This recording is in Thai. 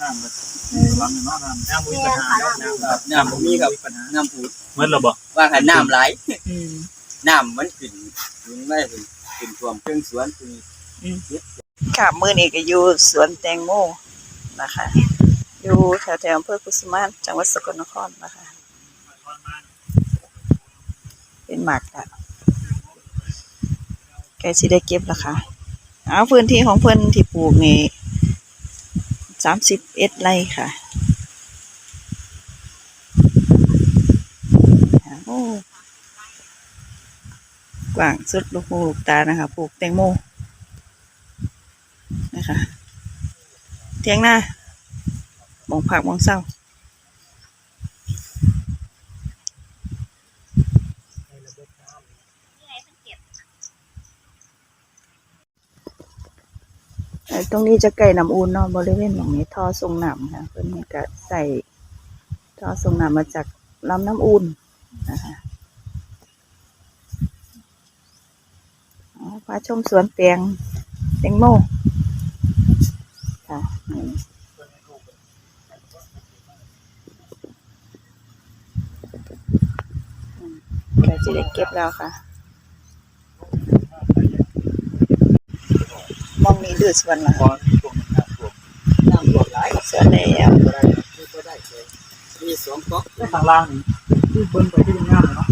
น้ำมันหลังเนาะน้ำน้ำมีปัญหาแล้วน้ำน้ำบ่มีครับปัญหาน้ำปูดเมื่อเราบอกว่าหันน้ำไหลน้ำมันขึ้นถึงไม่ถึงขึ้นท่วมเครื่องสวนคือค่ะมื้อนี้ก็อยู่สวนแตงโมนะคะอยู่แถวๆอำเภอกุสุมานจังหวัดสกลนครนะคะ เป็นหมากอะใกสิได้เก็บล้วค่ะเอาพื้นที่ของเพิ่อนที่ปลูกนี่ สามสิบเอ็ดไร่ค่ะ โอ้กว้างสุดลูกหูลูกตานะคะปลูกแตงโมนะคะ เทียงหน้ามองผักมองเศร้า ตรงนี้จะไก่น้ำอูนเนาะบริเวณตรงนี้ท่อส่งน้ำค่ะเพิ่นนี่ก็ใส่ท่อส่งน้ำมาจากลำน้ำอูนนะคะพาชมสวนแตงแตงโมค่ะนี่อืมเราจะได้เก็บแล้วค่ะ มองนี้ดูสวนละพอที่ตรงน้ำท่วมน้ำท่วมหลายสวนแล้วก็ได้คือก็ได้เลยมีสองก๊อกข้างล่างนี่ที่เบิ้ลไปที่เป็นงามเนาะ